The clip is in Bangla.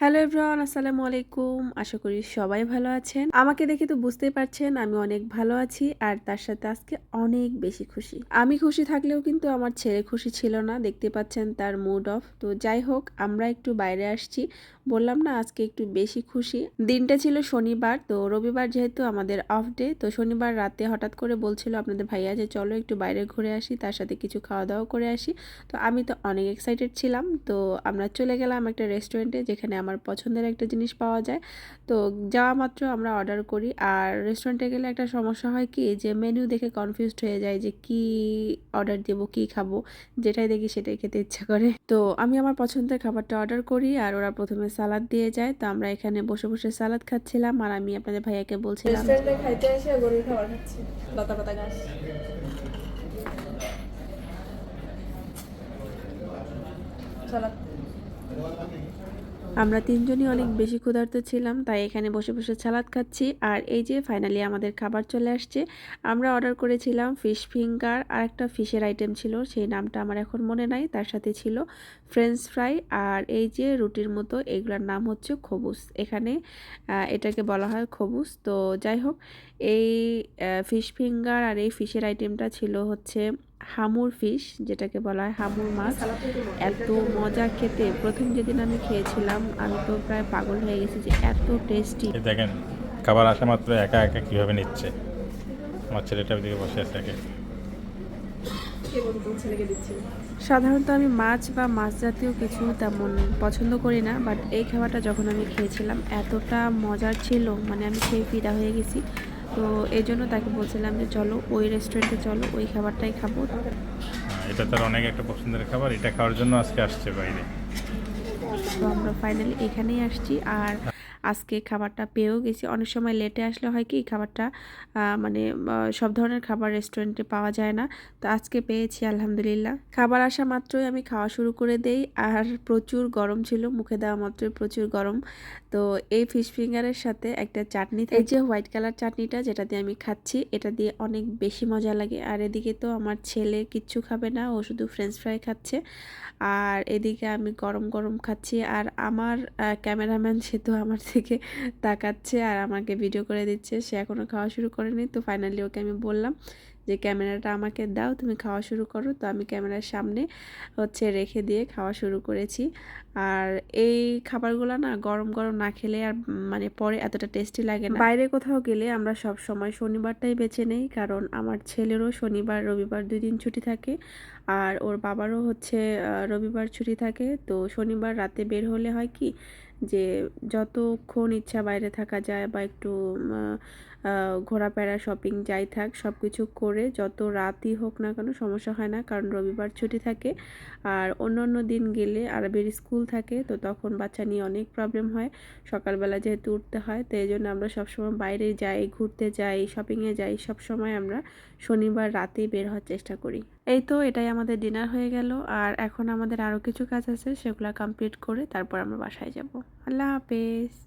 হ্যালো এভরিওয়ান, আসসালামু আলাইকুম। আশা করি সবাই ভালো আছেন। আমাকে দেখে তো বুঝতেই পারছেন, আমি অনেক ভালো আছি আর তার সাথে আজকে অনেক বেশি খুশি। আমি খুশি থাকলেও কিন্তু আমার ছেলে খুশি ছিল না, দেখতে পাচ্ছেন তার মুড অফ তো যাই হোক, আমরা একটু বাইরে আসছি। বললাম না, আজকে একটু বেশি খুশি। দিনটা ছিল শনিবার, তো রবিবার যেহেতু আমাদের অফ ডে তো শনিবার রাতে হঠাৎ করে বলছিল আপনাদের ভাইয়া যে, চলো একটু বাইরে ঘুরে আসি, তার সাথে কিছু খাওয়া দাওয়া করে আসি। তো আমি তো অনেক এক্সাইটেড ছিলাম। তো আমরা চলে গেলাম একটা রেস্টুরেন্টে যেখানে আমার পছন্দের একটা জিনিস পাওয়া যায়। তো যাওয়া মাত্র আমরা অর্ডার করি। আর রেস্টুরেন্টে গেলে একটা সমস্যা হয় কি, যে মেনু দেখে কনফিউজড হয়ে যায় যে কি অর্ডার দেবো, কি খাব, যেটাই দেখি সেটাই খেতে ইচ্ছা করে। তো আমি আমার পছন্দের খাবারটা অর্ডার করি আর ওরা প্রথমে সালাদ দিয়ে যায়। তো আমরা এখানে বসে বসে সালাদ খাচ্ছিলাম আর আমি আপনাদের ভাইয়াকে বলছিলাম খাবার খাচ্ছি। সালাদ। আমরা তিনজনই অনেক বেশি ক্ষুধার্ত ছিলাম, তাই এখানে বসে বসে সালাদ খাচ্ছি। আর এই যে ফাইনালি আমাদের খাবার চলে আসছে, আমরা অর্ডার করেছিলাম ফিশ ফিঙ্গার আর একটা ফিশের আইটেম ছিল, সেই নামটা আমার এখন মনে নাই, তার সাথে ছিল ফ্রেঞ্চ ফ্রাই আর এই যে রুটির মতো, এগুলোর নাম হচ্ছে খবুস। এখানে এটাকে বলা হয় খবুস। তো যাই হোক, এই ফিশ ফিঙ্গার আর এই ফিশের আইটেমটা ছিল হচ্ছে হামুর ফিশ যেটাকে বলা হয় হামুর মাছ এত মজা খেতে। প্রথম যেদিন আমি খেয়েছিলাম আমি তো প্রায় পাগল হয়ে গেছি যে এত টেস্টি দেখেন খাবার আসা মাত্র একা একা কীভাবে নিচ্ছে? আমার ছেলেটা ওইদিকে বসে আছে একে। সাধারণত আমি মাছ বা মাছ জাতীয় কিছু তেমন পছন্দ করি না বাট এই খাবারটা যখন আমি খেয়েছিলাম এতটা মজার ছিল মানে আমি খেয়ে ফিদা হয়ে গেছি। তো এই জন্য তাকে বলছিলাম যে চলো ওই রেস্টুরেন্টে চলো ওই খাবারটাই খাব। হ্যাঁ, এটা তার অনেক একটা পছন্দের খাবার এটা খাওয়ার জন্য আজকে আসছে বাইরে। তো আমরা ফাইনালি এখানেই আসছি আর আজকে খাবারটা পেয়েও গেছি। অনেক সময় লেটে আসলে হয় কি খাবারটা মানে সব ধরনের খাবার রেস্টুরেন্টে পাওয়া যায় না। তো আজকে পেয়েছি আলহামদুলিল্লাহ। খাবার আসা মাত্রই আমি খাওয়া শুরু করে দেই। আর প্রচুর গরম ছিল মুখে দেওয়া মাত্রই প্রচুর গরম। তো এই ফিশ ফিঙ্গারের সাথে একটা চাটনি এই যে হোয়াইট কালার চাটনিটা যেটা দিয়ে আমি খাচ্ছি এটা দিয়ে অনেক বেশি মজা লাগে। আর এদিকে তো আমার ছেলে কিচ্ছু খাবে না ও শুধু ফ্রেঞ্চ ফ্রাই খাচ্ছে। আর এদিকে আমি গরম গরম খাচ্ছি। আর আমার ক্যামেরাম্যান সে তো আমার থেকে তাকাচ্ছে আর আমাকে ভিডিও করে দিচ্ছে। সে এখনও খাওয়া শুরু করেনি। তো ফাইনালি ওকে আমি বললাম যে, ক্যামেরাটা আমাকে দাও, তুমি খাওয়া শুরু করো। তো আমি ক্যামেরার সামনে হচ্ছে রেখে দিয়ে খাওয়া শুরু করেছি। আর এই খাবারগুলো না গরম গরম না খেলে আর মানে পরে এতটা টেস্টি লাগে না। বাইরে কোথাও গেলে আমরা সব সময় শনিবারটাই বেছে নেই, কারণ আমার ছেলেরও শনিবার, রবিবার দুই দিন ছুটি থাকে আর ওর বাবারও হচ্ছে রবিবার ছুটি থাকে। তো শনিবার রাতে বের হলে হয় কি যে যতক্ষণ ইচ্ছা বাইরে থাকা যায় বা একটু ঘোরাফেরা, শপিং যাই থাক সব কিছু করে যত রাতই হোক না কেন সমস্যা হয় না, কারণ রবিবার ছুটি থাকে। আর অন্য অন্য দিন গেলে আরবের স্কুল থাকে, তো তখন বাচ্চা নিয়ে অনেক প্রবলেম হয়। সকালবেলা যেহেতু উঠতে হয়, তো এই জন্য আমরা সবসময় বাইরে যাই, ঘুরতে যাই শপিংয়ে যাই সব সময় আমরা শনিবার রাতেই বের হওয়ার চেষ্টা করি। এই তো এটাই আমাদের ডিনার হয়ে গেল। আর এখন আমাদের আরও কিছু কাজ আছে, সেগুলো কমপ্লিট করে তারপর আমরা বাসায় যাব। আল্লাহ হাফেজ।